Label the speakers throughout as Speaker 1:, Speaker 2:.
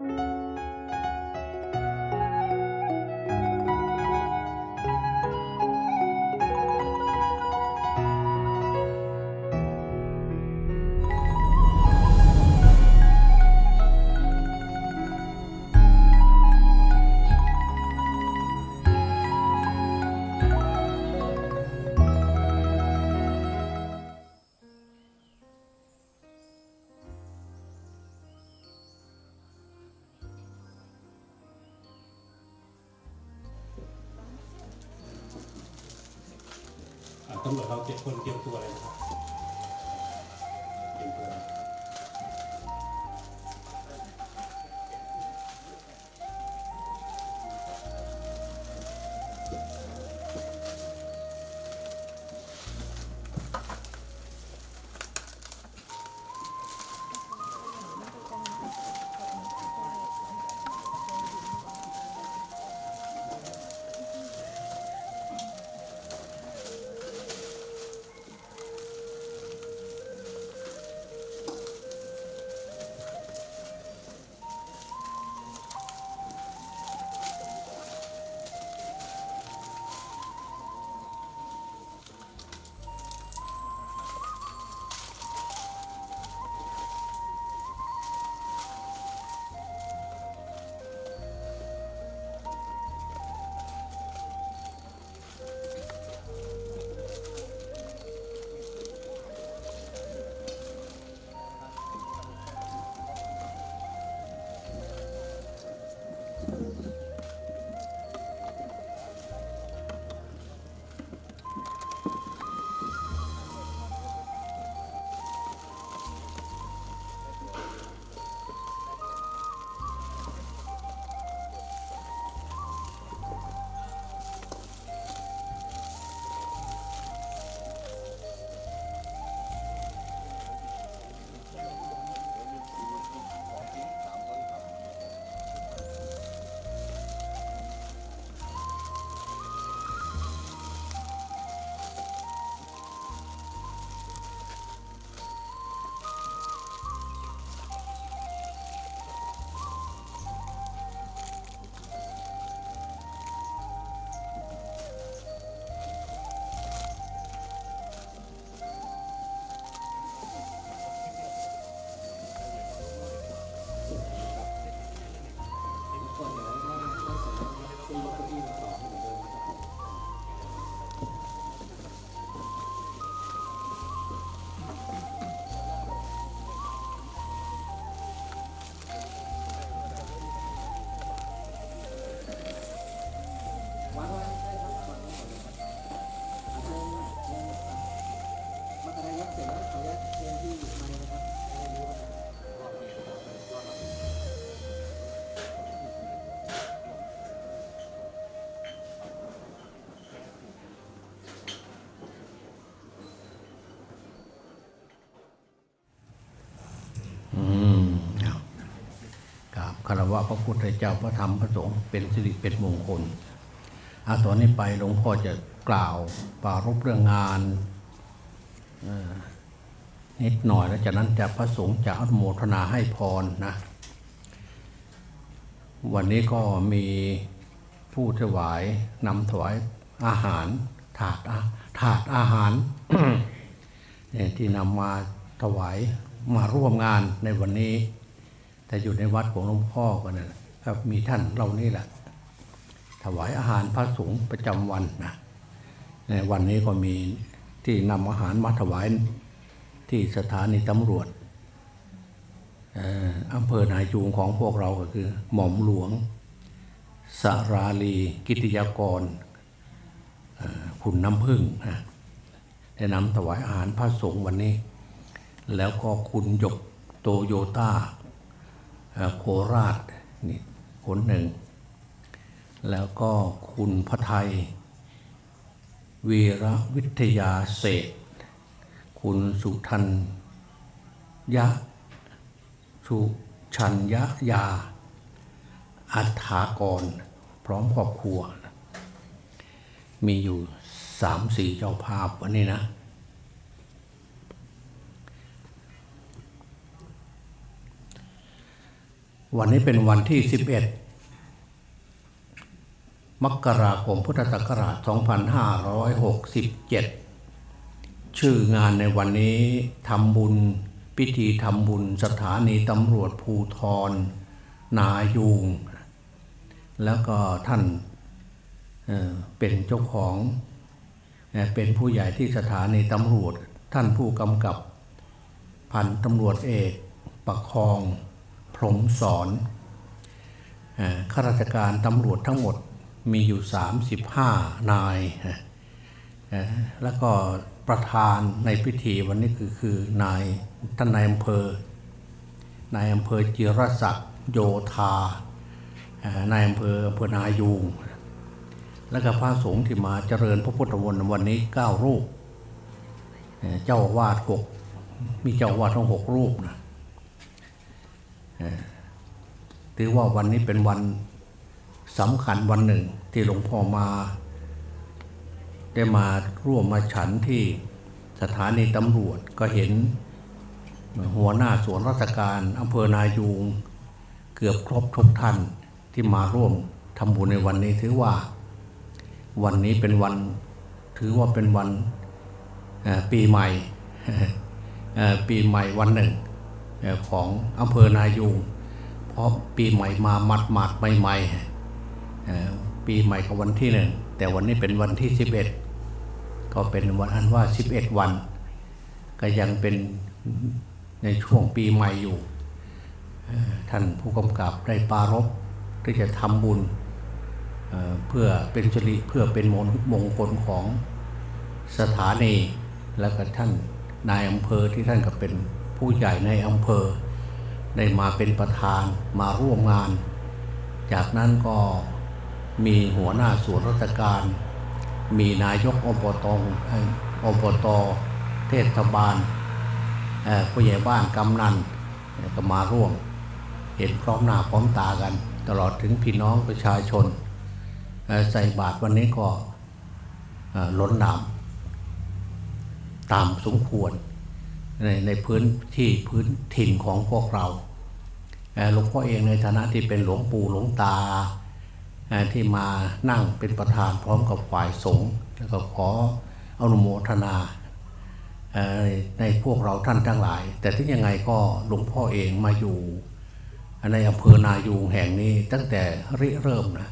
Speaker 1: อ่า คา
Speaker 2: รวะพระพุทธเจ้าพระธรรมพระสงฆ์เป็นสิริเป็นมงคลอาตอนนี้ไปหลวงพ่อจะกล่าวปรารบเรื่องงานเอ่อนิดหน่อยแล้วจากนั้นจะพระสงฆ์จะอนุโมทนาให้พรนะวันนี้ก็มีผู้ถวายนำถวายอาหารถาดอาถาดอาหารเนี่ยที่นำมาถวายมาร่วมงานในวันนี้ แต่อยู่ในวัดของหลวงพ่อกันนะครับมีท่านเรานี่แหละ ถวายอาหารพระสงฆ์ประจำวันนะในวันนี้ก็มีที่นำอาหารมาถวายที่สถานีตำรวจอ่ออำเภอนาจูงของพวกเราก็คือ หม่อมหลวงสราลีกิติยากรเอ่อคุณน้ำพึ่งนะได้นำถวายอาหารพระสงฆ์วันนี้ แล้วก็คุณหยกโตโยต้า โคราชนี่คนหนึ่ง แล้วก็คุณพระไทย วีระวิทยาเศษ คุณสุทันยะสุชัญญะยา อัฐากร พร้อมครอบครัว มีอยู่สามสี่เจ้าภาพวันนี้นะ วันนี้เป็นวันที่ 11 มกราคมพุทธศักราช 2567 ชื่องานในวันนี้ทำบุญพิธีทำบุญสถานีตำรวจภูทร นายูง แล้วก็ท่านเป็นเจ้าของเป็นผู้ใหญ่ที่สถานีตำรวจ ท่านผู้กำกับ พันตำรวจเอกประคอง พรมสอนข้าราชการตำรวจทั้งหมดมีอยู่ 35 นาย แล้วก็ประธานในพิธีวันนี้คือคือนายท่านนายอำเภอนายอำเภอจิรศักดิ์โยธานายอำเภออำเภอนายูงแล้วก็พระสงฆ์ที่มาเจริญพระพุทธมนต์วันนี้ 9 รูป เจ้าวาสหกมีเจ้าวาสทั้งหกรูปนะ ถือว่าวันนี้เป็นวันสำคัญวันหนึ่งที่หลวงพ่อมา ได้มาร่วมมาฉันที่สถานีตำรวจก็เห็นหัวหน้าส่วนราชการอำเภอนายูงเกือบครบทุกท่านที่มาร่วมทำบุญในวันนี้ถือว่าวันนี้เป็นวันถือว่าเป็นวันปีใหม่ปีใหม่วันหนึ่ง ของอำเภอนายูงเพราะปีใหม่มาหมัดหมัดใหม่ๆปีใหม่ก็วันที่หนึ่งแต่วันนี้เป็นวันที่สิบเอ็ดก็เป็นวันอันว่าสิบเอ็ดวัน ก็ยังเป็นในช่วงปีใหม่อยู่ ท่านผู้กำกับได้ปรารภที่จะทำบุญเพื่อเป็นจริเพื่อเป็นมงมงคลของสถานี แล้วก็ท่านนายอำเภอที่ท่านก็เป็น ผู้ใหญ่ในอำเภอ ได้มาเป็นประธานมาร่วมงาน จากนั้นก็มีหัวหน้าส่วนราชการ มีนายกอบตออบตเทศบาลผู้ใหญ่บ้านกำนันก็มาร่วม เห็นพร้อมหน้าพร้อมตากัน ตลอดถึงพี่น้องประชาชนใส่บาตรวันนี้ก็ล้นหลามตามสมควร ในในพื้นที่พื้นถิ่นของพวกเราหลวงพ่อเองในฐานะที่เป็นหลวงปู่หลวงตาที่มานั่งเป็นประธานพร้อมกับฝ่ายสงฆ์แล้วก็ขออนุโมทนาในพวกเราท่านทั้งหลาย แต่ที่ยังไงก็หลวงพ่อเองมาอยู่ในอำเภอนายูงแห่งนี้ตั้งแต่ริเริ่มนะ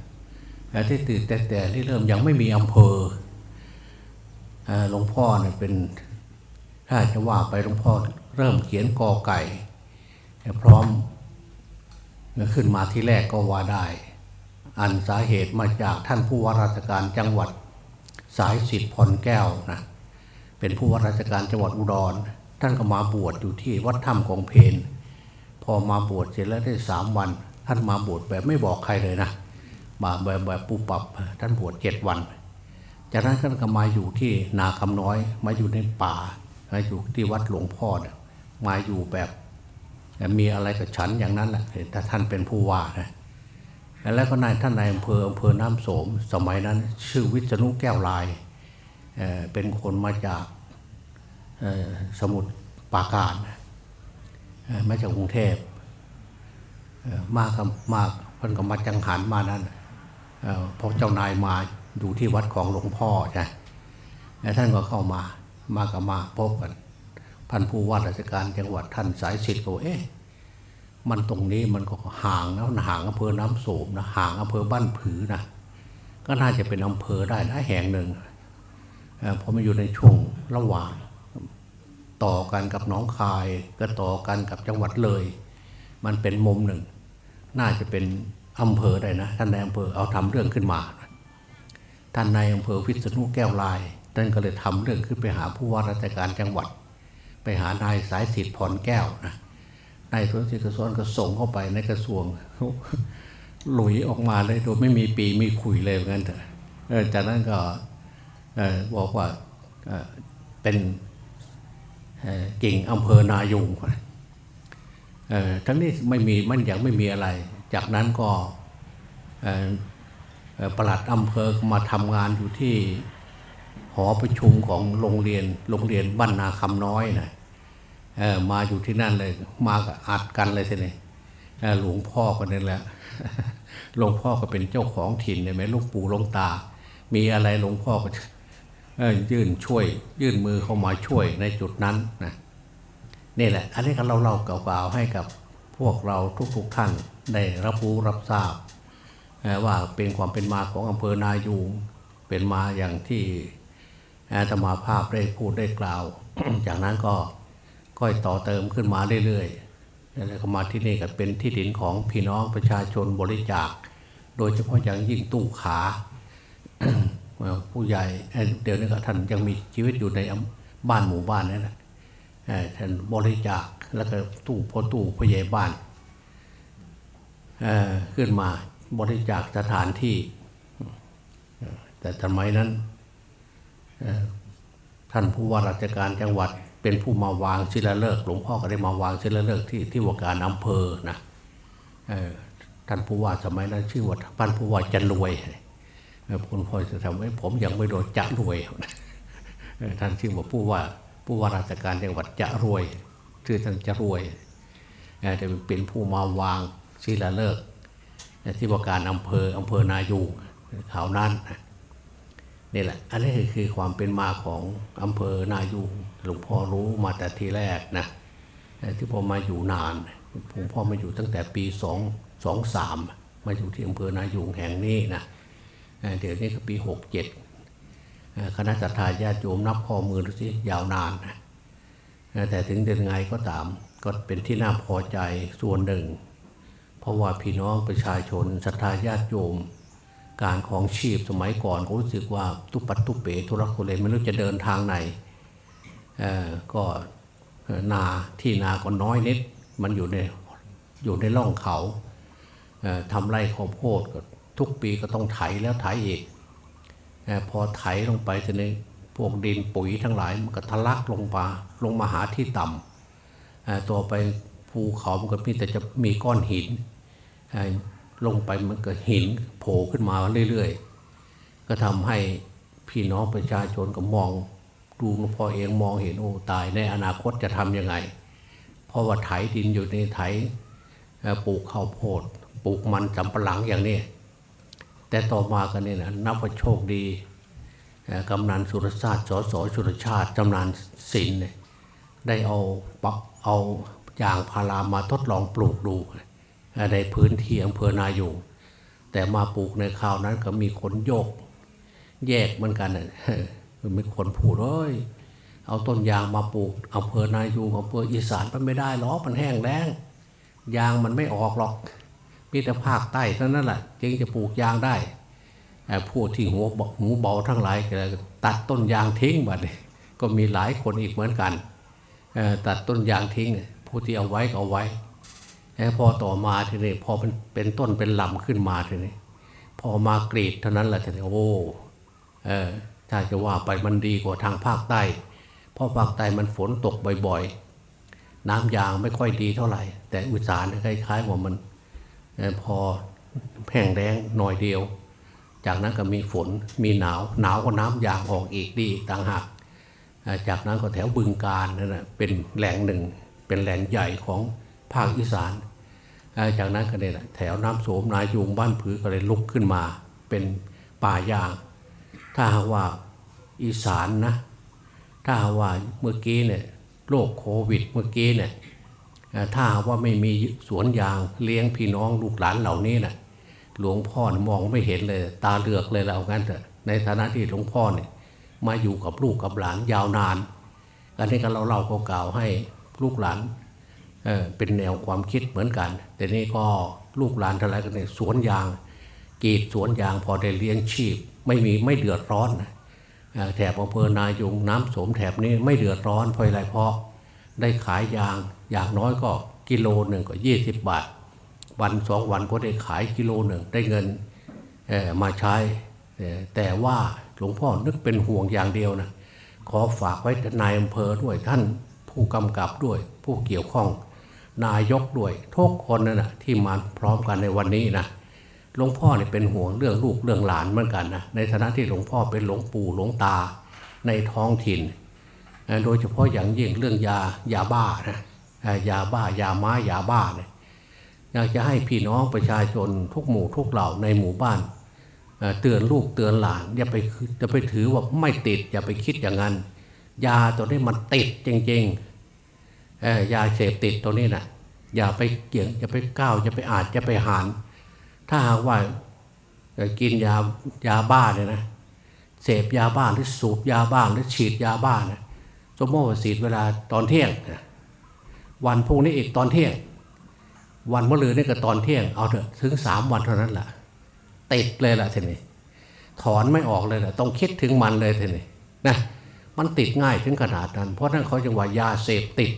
Speaker 2: แต่ที่ตื่นแต่แต่ริเริ่มยังไม่มีอำเภอเอ่อหลวงพ่อเนี่ยเป็น ถ้าจะว่าไปหลวงพ่อเริ่มเขียนกอไก่ พร้อมขึ้นมาที่แรกก็ว่าได้ อันสาเหตุมาจากท่านผู้ว่าราชการจังหวัดสายสิทธิ์พรแก้วนะเป็นผู้ว่าราชการจังหวัดอุดร ท่านก็มาบวชอยู่ที่วัดถ้ำกองเพนพอมาบวชเสร็จแล้วได้สามวัน ท่านมาบวชแบบไม่บอกใครเลยนะมาแบบแบบปูปับท่านบวชเจ็ดวัน จากนั้นท่านก็มาอยู่ที่นาคำน้อยมาอยู่ในป่า อยู่ที่วัดหลวงพ่อเนี่ยมาอยู่แบบมีอะไรกับฉันอย่างนั้นแหละแต่ท่านเป็นผู้ว่านะแล้วก็นายท่านนายอำเภออำเภอน้ำโสม สมัยนั้นชื่อวิษณุแก้วลายเเป็นคนมาจากสมุทรปราการมาจากกรุงเทพมากมาเพิ่นก็มาจังหันมานั้นพอเจ้านายมาอยู่ที่วัดของหลวงพ่อใช่แล้วท่านก็เข้ามา มากับมาพบกันพันผู้ว่าราชการจังหวัดท่านสายสิทธิ์ก็บอกเอ๊ะมันตรงนี้มันก็ห่างนะมันห่างอำเภอน้ำโสมนะห่างอำเภอบ้านผือนะก็น่าจะเป็นอำเภอได้นะแห่งหนึ่งเพราะมันอยู่ในช่วงระหว่าง ต่อกันกับหน้องคายก็ต่อกันกับจังหวัดเลย มันเป็นมุมหนึ่ง น่าจะเป็นอำเภอได้นะท่านนายอำเภอเอาทำเรื่องขึ้นมา ท่านนายอำเภอวิษณุแก้วลาย ท่านก็เลยทำเรื่องขึ้นไปหาผู้ว่าราชการจังหวัด ไปหานายสายสิทธิ์พรแก้วนะนายธุรกิจกระทรวงก็ส่งเข้าไปในกระทรวง หลุยออกมาเลยโดยไม่มีปีมีขุยเลยเหมือนกันเถอะจากนั้นก็บอกว่าเป็นกิ่งอำเภอนายุงทั้งนี้ไม่มีมันยังไม่มีอะไร จากนั้นก็เอ่อเอ่อปลัดอำเภอมาทำงานอยู่ที่ อประชุมของโรงเรียนโรงเรียนบ้านนาคำน้อยนะเออมาอยู่ที่นั่นเลยมากับอัดกันเลยทีนี้เอ่อหลวงพ่อคนนั้นแหละหลวงพ่อก็เป็นเจ้าของถิ่นใช่ไหมลุงปู่ลวงตา มีอะไรหลวงพ่อก็ยื่นช่วย ยื่นมือเข้ามาช่วยในจุดนั้นนะนี่แหละ อันนี้ก็เราเล่าๆกล่าๆให้กับพวกเราทุกๆท่านได้รับรู้รับทราบว่าเป็นความเป็นมาของอำเภอนายูงเป็นมาอย่างที่ อาตมาภาพได้พูดได้กล่าว จากนั้นก็ค่อยต่อเติมขึ้นมาเรื่อยๆแล้วก็มาที่นี่ก็เป็นที่ดินของพี่น้องประชาชนบริจาค โดยเฉพาะอย่างยิ่งตู้ขาผู้ใหญ่เดี๋ยวนี้ก็ท่านยังมีชีวิตอยู่ในบ้านหมู่บ้านนั่นแหละท่านบริจาคแล้วก็ตู้พอตู้ผู้ใหญ่บ้านขึ้นมาบริจาคสถานที่ แต่สมัยนั้น ท่านผู้ว่าราชการจังหวัดเป็นผู้มาวางศิลาฤกษ์หลวงพ่อก็ได้มาวางศิลาฤกษ์ที่ที่ว่าการอำเภอนะอท่านผู้ว่าสมัยนั้นชื่อว่าท่านผู้ว่าจันรวยคุณพ่อจะทำไว้ผมยังไม่โดนจะรวยท่านชื่อว่าผู้ว่าผู้ว่าราชการจังหวัดจะรวยชื่อท่านจะรวยจะเป็นผู้มาวางศิลาฤกษ์ที่ว่าการอำเภออำเภอนายูงข่าวนั้นนะ นี่แหละ อันนี้คือความเป็นมาของอำเภอนายูงหลวงพ่อรู้มาแต่ทีแรกนะที่ผมมาอยู่นานหลวงพ่อมาอยู่ตั้งแต่ปีสองสองสามมาอยู่ที่อำเภอนายูงแห่งนี้นะเอ่เดี๋ยวนี้ก็ปีหกเจ็ดคณะสัตยาญาติโยมนับข้อมือดูสิยาวนานนะแต่ถึงเดือนไงก็ตามก็เป็นที่น่าพอใจส่วนหนึ่ง เพราะว่าพี่น้องประชาชนศรัทธาญาติโยม การของชีพสมัยก่อนรู้สึกว่าตุปัตตุเป๋ทุรักทุเลไม่รู้จะเดินทางไหนก็นาที่นาก็น้อยนิด มันอยู่ในอยู่ในร่องเขาเอ่อทำไร่ข้าวโพดก็ทุกปีก็ต้องไถแล้วไถอีกอพอไถลงไปทีนี้พวกดินปุ๋ยทั้งหลายมันก็ทะลักลงมาลงมาหาที่ต่ำตัวไปภูเขามันก็มีแต่จะมีก้อนหิน ลงไปมันก็หินโผล่ขึ้นมาเรื่อยๆ ก็ทำให้พี่น้องประชาชนก็มองดูหลวงพ่อเองมองเห็นโอ้ตายในอนาคตจะทำยังไง เพราะว่าไถดินอยู่ในไถปลูกข้าวโพดปลูกมันสำปะหลังอย่างนี้ แต่ต่อมากันเนี่ยนะนับว่าโชคดีกำนันสุรชาติสสสุรชาติกำนันศิลป์นได้เอาเอาอย่างพารามาทดลองปลูกดูเในพื้นที่อำเภอนายูงแต่มาปลูกในคราวนั้นก็มีคนโยก แยกเหมือนกันน่ะมีคนพูดเอ้ยเอาต้นยางมาปลูกอำเภอนายูงอำเภออีสานมันไม่ได้หรอกมันแห้งแล้งยางมันไม่ออกหรอกมีแต่ภาคใต้เท่านั้นแหละจึงจะปลูกยางได้ไอ้ที่หัวเบาหูเบาทั้งหลายก็ตัดต้นยางทิ้งบัดก็มีหลายคนอีกเหมือนกันตัดต้นยางทิ้งผู้ที่เอาไว้ก็เอาไว้ พอต่อมาทีนี้พอเป็นเป็นต้นเป็นลำขึ้นมาทีนี้ พอมากรีดเท่านั้นแหละทีนี้โอ้เออถ้าจะว่าไปมันดีกว่าทางภาคใต้เพราะภาคใต้มันฝนตกบ่อยๆ น้ำยางไม่ค่อยดีเท่าไหร่ แต่อุตสานคล้ายๆว่ามันออพอแห้งแล้งหน่อยเดียว จากนั้นก็มีฝนมีหนาวหนาวก็น้ำยางออกอีกดีต่างหากจากนั้นก็แถวบึงการนั่นแหะเป็นแหล่งหนึ่งเป็นแหล่งใหญ่ของ ภาคอีสาน จากนั้นก็เนี่ยแถวน้ำโสมนายูงบ้านผือก็เลยลุกขึ้นมาเป็นป่ายาง ถ้าหากว่าอีสานนะ ถ้าหากว่าเมื่อกี้เนี่ยโรคโควิดเมื่อกี้เนี่ยถ้าว่าไม่มีสวนยางเลี้ยงพี่น้องลูกหลานเหล่านี้นะหลวงพ่อมองไม่เห็นเลยตาเหลือกเลยเรางั้นเถอะในฐานะที่หลวงพ่อเนี่ยมาอยู่กับลูกกับหลานยาวนานอันนี้ก็เราเล่าเก่าๆให้ลูกหลาน เเป็นแนวความคิดเหมือนกันแต่นี่ก็ลูกหลานอะไรกันเนี่ยสวนยางกรีดสวนยางพอได้เลี้ยงชีพ ไม่มีไม่เดือดร้อนนะเอ่อแถบอำเภอนายุงน้ำโสมแถบนี้ไม่เดือดร้อนเพราะอะไรเพราะได้ขายยางอย่างน้อยก็กิโลหนึ่งก็ยี่สิบบาท วันสองวันก็ได้ขายกิโลหนึ่งได้เงินมาใช้ แต่ว่าหลวงพ่อนึกเป็นห่วงอย่างเดียวนะขอฝากไว้ทนายอำเภอด้วยท่านผู้กำกับด้วยผู้เกี่ยวข้อง นายกด้วยทุกคนนั่นนะที่มาพร้อมกันในวันนี้นะหลวงพ่อเนี่ยเป็นห่วงเรื่องลูกเรื่องหลานเหมือนกันนะในฐานะที่หลวงพ่อเป็นหลวงปู่หลวงตาในท้องถิ่น โดยเฉพาะอย่างยิ่งเรื่องยายาบ้านะยาบ้ายาไม้ยาบ้าเนี่ยอยากจะให้พี่น้องประชาชนทุกหมู่ทุกเหล่าในหมู่บ้านเตือนลูกเตือนหลานอย่าไปจะไปถือว่าไม่ติดอย่าไปคิดอย่างนั้น ยาตัวนี้มันติดจริงๆ ยาเสพติดตัวนี้นะอย่าไปเกี่ยงอย่าไปก้าวอย่าไปอาจอย่าไปหานถ้าหากว่ากินยายาบ้าเนี่ยนะเสพยาบ้าหรือสูบยาบ้าหรือฉีดยาบ้านะสมมติว่าฉีดเวลาตอนเที่ยงนะวันพรุ่งนี้อีกตอนเที่ยง วันมะรืนนี่ก็ตอนเที่ยงเอาเถอะถึงสามวันเท่านั้นแหละติดเลยล่ะทีนี้ถอนไม่ออกเลยล่ะต้องคิดถึงมันเลยทีนี้นะมันติดง่ายถึงขนาดนั้น เพราะนั้นเขาจึงว่ายาเสพติด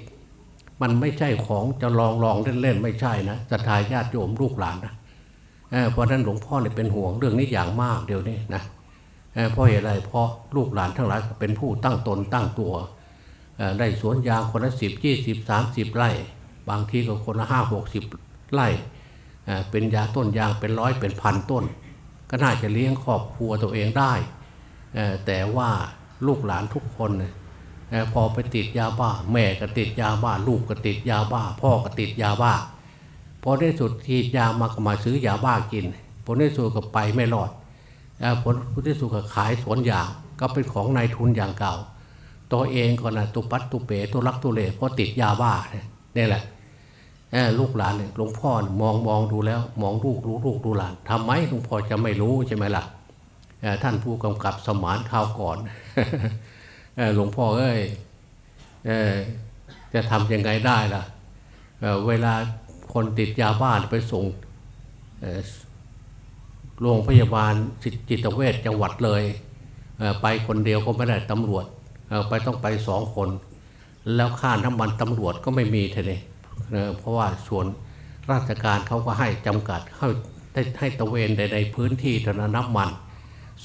Speaker 2: มันไม่ใช่ของจะลองลองเล่นเล่นๆไม่ใช่นะจะทายญาติโยมลูกหลานนะเเพราะนั้นหลวงพ่อเนี่ยเป็นห่วงเรื่องนี้อย่างมากเดี๋ยวนี้นะเเพราะเหตุอะไรเพราะลูกหลานทั้งหลายเป็นผู้ตั้งตนตั้งตัวได้สวนยางคนละสิบยี่สิบสามสิบไร่ บางทีก็คนละห้าหกสิบไร่เป็นยาต้นยางเป็นร้อยเป็นพันต้น ก็น่าจะเลี้ยงครอบครัวตัวเองได้ แต่ว่าลูกหลานทุกคน พอไปติดยาบ้า แม่ก็ติดยาบ้า ลูกก็ติดยาบ้า พ่อก็ติดยาบ้าพอได้สุดที่ยามาก็มาซื้อยาบ้ากิน ผลที่สุดก็ไปไม่รอดผลที่สุดก็ขายสวนยางก็เป็นของนายทุนอย่างเก่า ตัวเองก็นะตุปัดตุเป๋ตัวรักตุเลเพราะติดยาบ้าเนี่ยแหละลูกหลานเนี่ยหลวงพ่อมองมองดูแล้ว มองลูกรู้ลูกดูหลานทำไมหลวงพ่อจะไม่รู้ใช่ไหมล่ะท่านผู้กำกับสมานข่าวก่อน หลวงพ่อเอ้ยจะทำยังไงได้ล่ะเเวลาคนติดยาบ้าไปส่งโรงพยาบาลจิตเวชจังหวัดเลยเไปคนเดียวก็ไม่ได้ตำรวจไปต้องไปสองคน แล้วค่าน้ำมันตำรวจก็ไม่มีเท่านี้เอ่อเพราะว่าส่วนราชการเขาก็ให้จำกัดให้ให้ตระเวนในในพื้นที่เท่านั้นน้ำมัน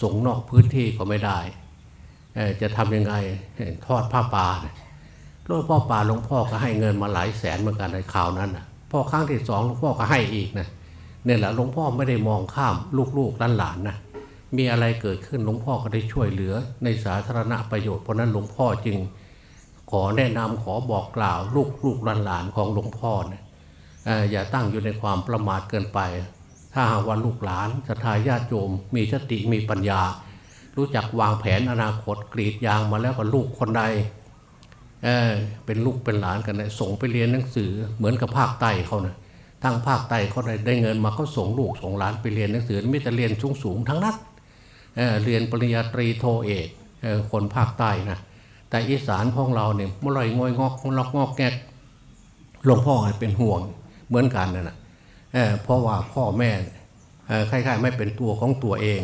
Speaker 2: ส่งนอกพื้นที่ก็ไม่ได้ จะทำยังไงทอดผ้าป่าเนี่ยหลวงพ่อป่าหลวงพ่อก็ให้เงินมาหลายแสนเหมือนกันในข่าวนั้นนะพอครั้งที่สองหลวงพ่อก็ให้อีกนะเนี่ยแหละหลวงพ่อไม่ได้มองข้ามลูกๆหลานๆนะมีอะไรเกิดขึ้นหลวงพ่อก็ได้ช่วยเหลือในสาธารณประโยชน์เพราะนั้นหลวงพ่อจึงขอแนะนำขอบอกกล่าวลูกลูกหลานของหลวงพ่อเนี่ยเอ่ออย่าตั้งอยู่ในความประมาทเกินไป ถ้าหากว่าลูกหลานศรัทธาญาติโยมมีสติมีปัญญา รู้จักวางแผนอนาคตกรีดยางมาแล้วก็ลูกคนใดเออเป็นลูกเป็นหลานกันเลยส่งไปเรียนหนังสือเหมือนกับภาคใต้เขานะทางภาคใต้เขาได้ได้เงินมาเขาส่งลูกส่งหลานไปเรียนหนังสือไม่แต่เรียนสูงสูงทั้งนั้นเออเรียนปริญญาตรีโทเอกเออคนภาคใต้นะแต่อีสานของเราเนี่ยมื่อไรงอยงอกงอกงอกแงกหลวงพ่อเป็นห่วงเหมือนกันนะนะเออเพราะว่าพ่อแม่เออคล้ายๆ ไม่เป็นตัวของตัวเอง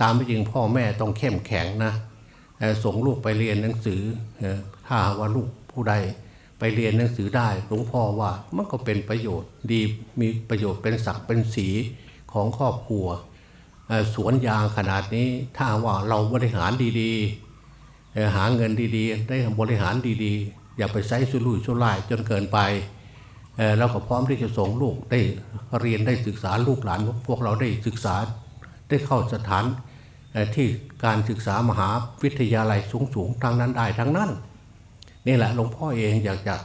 Speaker 2: ตามที่จริงพ่อแม่ต้องเข้มแข็งนะส่งลูกไปเรียนหนังสือถ้าว่าลูกผู้ใดไปเรียนหนังสือได้หลวงพ่อว่ามันก็เป็นประโยชน์ดีมีประโยชน์เป็นศักดิ์เป็นสีของครอบครัวสวนยางขนาดนี้ถ้าว่าเราบริหารดีๆ หาเงินดีๆ ได้บริหารดีๆ อย่าไปใช้สุรุ่ยสุร่ายจนเกินไปเอ่อเราก็พร้อมที่จะส่งลูกได้เรียนได้ศึกษาลูกหลานพวกเราได้ศึกษา ได้เข้าสถานที่การศึกษามหาวิทยาลัยสูงๆทั้งนั้นได้ทั้งนั้นนี่แหละหลวงพ่อเองอยากจะ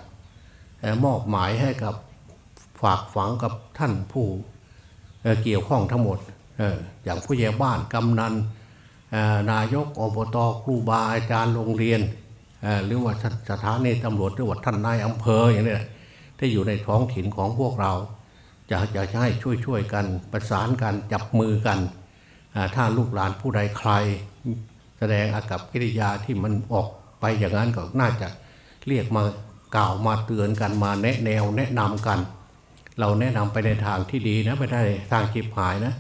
Speaker 2: มอบหมายให้กับฝากฝังกับท่านผู้เเกี่ยวข้องทั้งหมดออย่างผู้ใหญ่บ้านกำนันนายกอบตครูบาอาจารย์โรงเรียนหรือว่าสถานีตำรวจหรือว่าท่านนายอำเภออย่างนี้ที่อยู่ในท้องถิ่นของพวกเราจะจะให้ช่วยช่วยๆกันประสานกันจับมือกัน ถ้าลูกหลานผู้ใดใคร แสดงอากับกิริยาที่มันออกไปอย่างนั้นก็น่าจะเรียกมากล่าวมาเตือนกันมาแนะแนวแนะนำกัน เราแนะนำไปในทางที่ดีนะไม่ได้ทางจีบหายนะ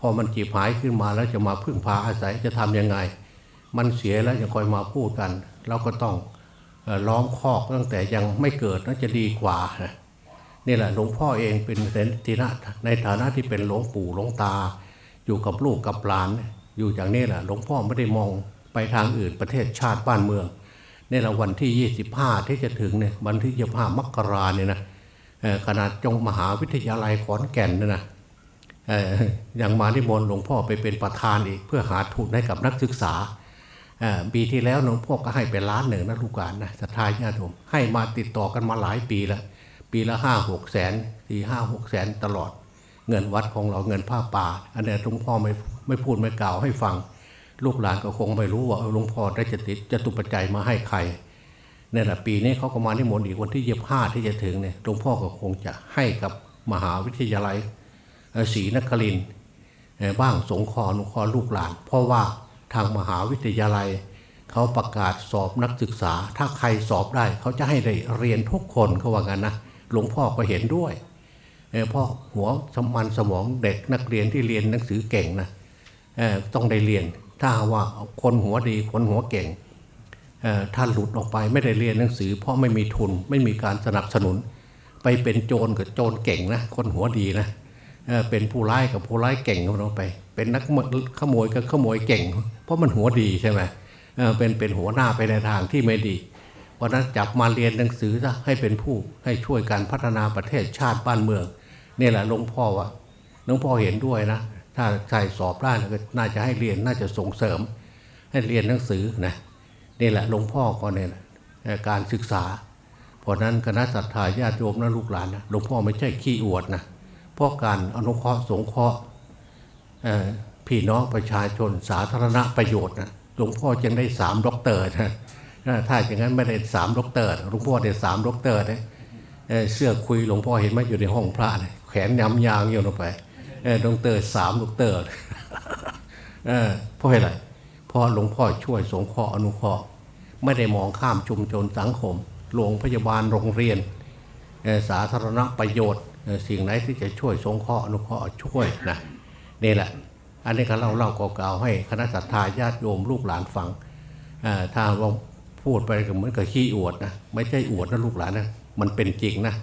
Speaker 2: พอมันจีบหายขึ้นมาแล้วจะมาพึ่งพาอาศัยจะทำยังไง มันเสียแล้วจะคอยมาพูดกัน เราก็ต้องล้อมคอกตั้งแต่ยังไม่เกิดน่าจะดีกว่านี่แหละหลวงพ่อเองเป็นทีนะในฐานะที่เป็นหลวงปู่หลวงตา อยู่กับลูกกับหลาน อยู่อย่างนี้แหละหลวงพ่อไม่ได้มองไปทางอื่นประเทศชาติบ้านเมืองนี่แหละวันที่ 25 ที่จะถึงเนี่ยวันที่25มกราเนี่ยนะขนาดจงมหาวิทยาลัยขอนแก่นเนี่ยนะเอ่อยังมาที่มนต์หลวงพ่อไปเป็นประธานอีก เพื่อหาทุนให้กับนักศึกษาปีที่แล้วหลวงพ่อก็ให้ไปล้านหนึ่งนะลูกหลานนะศรัทธาญาติโยมให้มาติดต่อกันมาหลายปีแล้ว ปีละห้าหกแสนสี่ห้าหกแสนตลอด เงินวัดของเราเงินผ้าป่า อันนี้หลวงพ่อไม่ไม่พูดไม่กล่าวให้ฟัง ลูกหลานก็คงไม่รู้ว่าหลวงพ่อได้จะติดจะตุปัจจัยมาให้ใครเนี่ยแหละปีนี้เขาก็มาที่มนต์อีกวันที่ยี่ห้าที่จะถึงเนี่ยหลวงพ่อก็คงจะให้กับมหาวิทยาลัยศรีนครินบ้างสงเคราะห์อนุเคราะห์ลูกหลาน เพราะว่าทางมหาวิทยาลัยเขาประกาศสอบนักศึกษา ถ้าใครสอบได้ เขาจะให้ได้เรียนทุกคนเขาว่ากันนะหลวงพ่อก็เห็นด้วย เออเพ่อหัวสมันสมองเด็กนักเรียนที่เรียนหนังสือเก่งนะต้องได้เรียน ถ้าว่าคนหัวดีคนหัวเก่งถ้าหลุดออกไปไม่ได้เรียนหนังสือ เพราะไม่มีทุนไม่มีการสนับสนุน ไปเป็นโจรกับโจรเก่งนะคนหัวดีนะเเป็นผู้ร้ายกับผู้ร้ายเก่งเขาไป เป็นนักขโมยกับขโมยเก่ง เพราะมันหัวดีใช่ไหมเเป็นเป็นหัวหน้าไปในทางที่ไม่ดีเพราะนั้นจับมาเรียนหนังสือซะให้เป็นผู้ให้ช่วยการพัฒนาประเทศชาติบ้านเมือง นี่แหละหลวงพ่อว่าหลวงพ่อเห็นด้วยนะ ถ้าใครสอบได้ก็น่าจะให้เรียนน่าจะส่งเสริม ให้เรียนหนังสือนะนี่แหละหลวงพ่อก็เนี่ยการศึกษา เพราะนั้นคณะศรัทธาญาติโยมนะลูกหลานนะหลวงพ่อไม่ใช่ขี้อวดนะเพราะการอนุเคราะห์สงเคราะห์พี่น้องประชาชนสาธารณประโยชน์นะหลวงพ่อจึงได้สามด็อกเตอร์นะถ้าอย่างนั้นไม่ได้สามด็อกเตอร์หลวงพ่อได้สามด็อกเตอร์นะเอ่อเสื้อคุยหลวงพ่อเห็นไหมอยู่ในห้องพระนะ แขนยำยางอยู่ลงไปเออด็อกเตอร์สามด็อกเตอร์เออเพราะอะไรเพราะหลวงพ่อช่วยสงเคราะห์อนุเคราะห์ไม่ได้มองข้ามชุมชนสังคมโรงพยาบาลโรงเรียน สาธารณประโยชน์ สิ่งไหนที่จะช่วยสงเคราะห์อนุเคราะห์ช่วยนะนี่แหละ อันนี้ก็เล่าเล่าก่าๆให้คณะสัตยาญาติโยมลูกหลานฟังถ้าว่าพูดไปก็เหมือนกับขี้อวดนะไม่ใช่อวดนะลูกหลานนะมันเป็นจริงนะ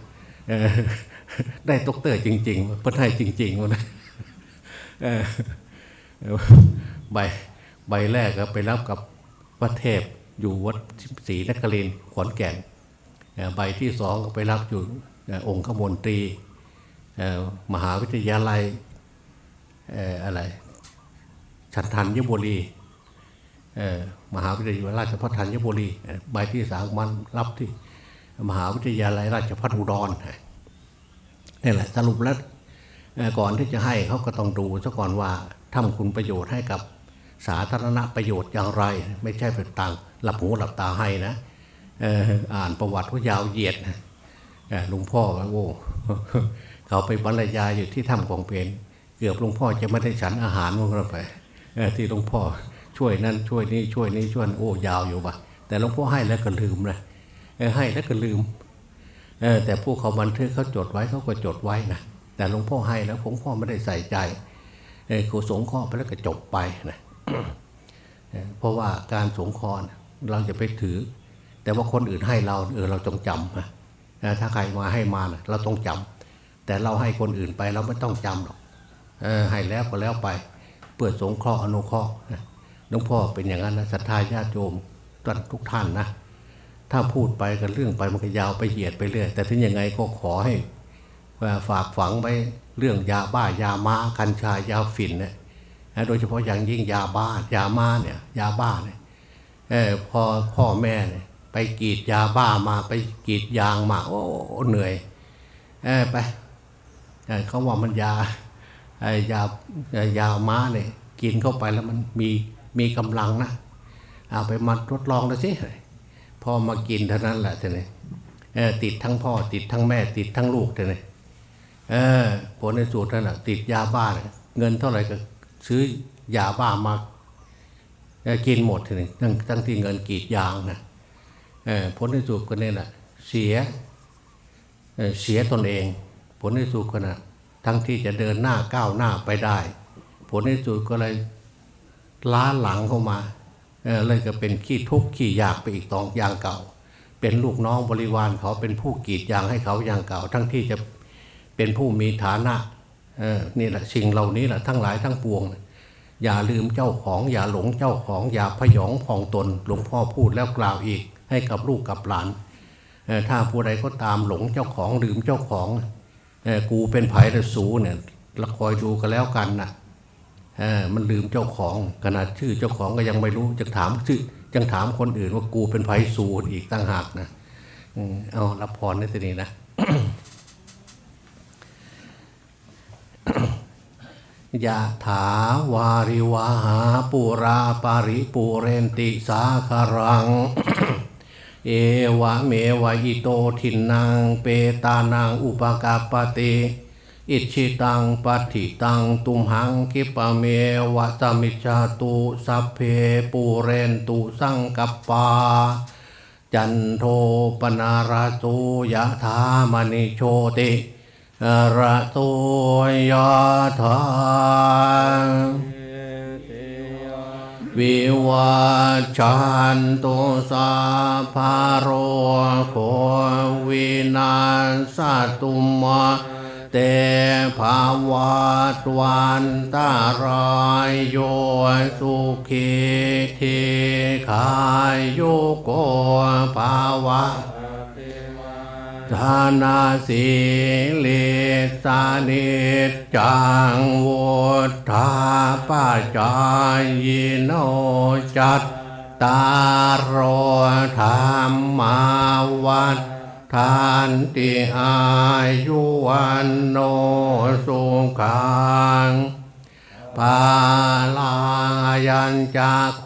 Speaker 2: ได้ตกเตอร์จริงๆเพื่อให้จริงๆวะนะเออใบใบแรกก็ไปรับกับพระเทพอยู่วัดศรีนครินขอนแก่นใบที่สองก็ไปรับอยู่องค์ขมนตรีมหาวิทยาลัยอะไรชันทันยบุรีมหาวิทยาลัยราชภัฏธัญบุรีใบที่สามมันรับที่มหาวิทยาลัยราชภัฏอุดร นี่แหละสรุปแล้วเอ่อก่อนที่จะให้เขาก็ต้องดูซะก่อนว่าทำคุณประโยชน์ให้กับสาธารณประโยชน์อย่างไร ไม่ใช่เป็นต่างหลับหูหลับตาให้นะเอ่ออ่านประวัติเขายาวเหยียดนะเอ่อหลวงพ่อว่าโอ้เขาไปบรรยายอยู่ที่ถ้ำของเพนเกือบหลวงพ่อจะไม่ได้ฉันอาหารมันก็ไปเอ่อที่หลวงพ่อช่วยนั่นช่วยนี่ช่วยนี่ช่วยนั่นโอ้ยาวอยู่ปะแต่หลวงพ่อให้แล้วก็ลืมนะเออให้แล้วก็ลืมเออ แต่ผู้เขาบันทึกเขาจดไว้เขาก็จดไว้นะแต่หลวงพ่อให้แล้วหลวงพ่อไม่ได้ใส่ใจเออครูสงฆ์ข้อไปแล้วก็จบไปนะเพราะว่าการสงฆ์เราจะไปถือ แต่ว่าคนอื่นให้เราเออเราต้องจำนะถ้าใครมาให้มานะเราต้องจำแต่เราให้คนอื่นไปเราไม่ต้องจำหรอกออให้แล้วก็แล้วไปเปิดสงเคราะห์อนุเคราะห์หลวงพ่อเป็นอย่างนั้นนะศรัทธาญาติโยมทุกท่านนะ ถ้าพูดไปกันเรื่องไปมันก็ยาวไปเหยียดไปเรื่อย แต่ถึงยังไงก็ขอให้ฝากฝังไว้เรื่องยาบ้ายามากัญชายาฝิ่นเนี่ยนะโดยเฉพาะอย่างยิ่งยาบ้ายามาเนี่ยยาบ้าเนี่ยพอพ่อแม่เนี่ยไปกรีดยาบ้ามาไปกรีดยางมาโอ้เหนื่อยเออไปเขาว่ามันยายายาม้าเนี่ยกินเข้าไปแล้วมันมีมีกำลังนะเอาไปมาทดลองดูสิ พอมากินเท่านั้นแหละท่านี่ติดทั้งพ่อติดทั้งแม่ติดทั้งลูกท่านี่เออผลในสูตรนั่นแหะติดยาบ้าเนี่ยเงินเท่าไหร่ก็ซื้อยาบ้ามากินหมดท่านี่ทั้งทั้งที่เงินกีดยางนะผลในสูตรก็เนี่ยแหละเสียเออเสียตนเอง ผลในสูตรก็นะทั้งที่จะเดินหน้าก้าวหน้าไปได้ ผลในสูตรก็เลยล้าหลังเข้ามา เออเลยก็เป็นขี้ทุกข์ขี้ยากไปอีกตองอย่างเก่า เป็นลูกน้องบริวารเขาเป็นผู้กีดยางให้เขาอย่างเก่า ทั้งที่จะเป็นผู้มีฐานะนี่แหละสิ่งเหล่านี้แหละทั้งหลายทั้งปวง อย่าลืมเจ้าของ อย่าหลงเจ้าของ อย่าพยองผ่องตน หลวงพ่อพูดแล้วกล่าวอีก ให้กับลูกกับหลานถ้าผู้ใดก็ตามหลงเจ้าของลืมเจ้าของกูเป็นไผ่ระสูเนี่ยละคอยดูกันแล้วกันนะเออ มันลืมเจ้าของขนาดชื่อเจ้าของก็ยังไม่รู้จะถามชื่อยังถามคนอื่นว่ากูเป็นไพสูตอีกตั้งหากนะเอารับพรในทีนี้นะยะถาวาริวาหาปุราปาริปูเรนติสาคารัง เอวะเมวะอิโตทินนางเปตานังอุปกาปติ อิชิตังปัติตังตุมหังคิปะเมวะสมมิจาตุสัพเพปูเรนตุสังกปปา จันโทปนาราโสยะธามณิโชติระโสยะธาวิวัชชันตุสาภาโรโควินาสตุมา ตภาวัตวันตารายโยสุขีทีขายโยโกภาวะธานาสีเลสานิจจังวุธาปัจจายโนจัตตารโอธรรมาวัฏ ทานติอายุวันโนสุขังปาลายัญจาโค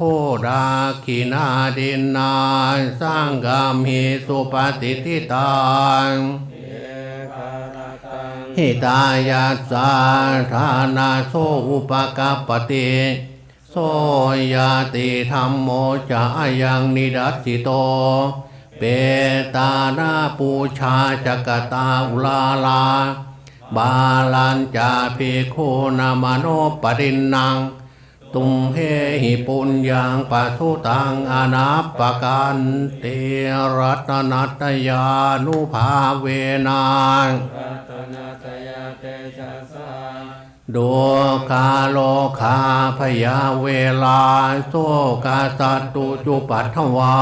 Speaker 2: ดาคินาดินนาสังกามิสุปฏิทิตังหิตายัสสาธานาโสอุปกัปปติโสยติธรรมโมจะยังนิดัสสิโต เปตานาปูชาจักตาอุลาลา บาลันจาภิกขุนามโนปรินนังตุมเหหิปุญญังปัทุตังอนาปกันเตรัตนัตยานุภาเวนัง
Speaker 3: รัตนาตยาเตชะสา
Speaker 2: โดคาโลคาพยาเวลาโซกาสัตตุจุปัทวา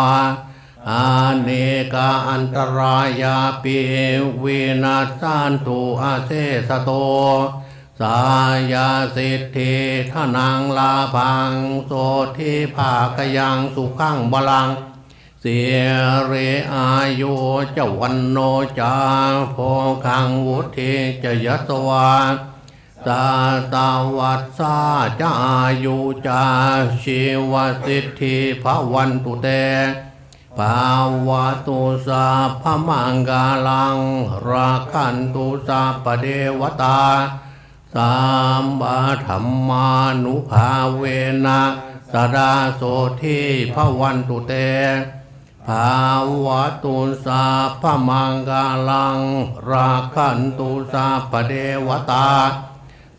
Speaker 2: อาเนกาอันตรายาปิวินาสันตุอาเซสโต สายาสิทธิทนังลาพังโสทิภากยังสุขังบาลัง เสียเรอายุเจวันโนจาโพคังวุธิจะยสวาสาตาวัตสาจาอายุจาชีวสิทธิภวันตุเต ภาวะตุสาพมังกาลัง ราคันตุสาปเดวตาสามบาธรรมานุภาเวนะสดาโสทิภวันตุเต ภาวะตุสาพมังกาลัง ราคันตุสาปเดวตา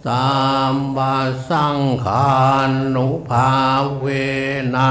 Speaker 2: สามบาสังขานุภาเวนะ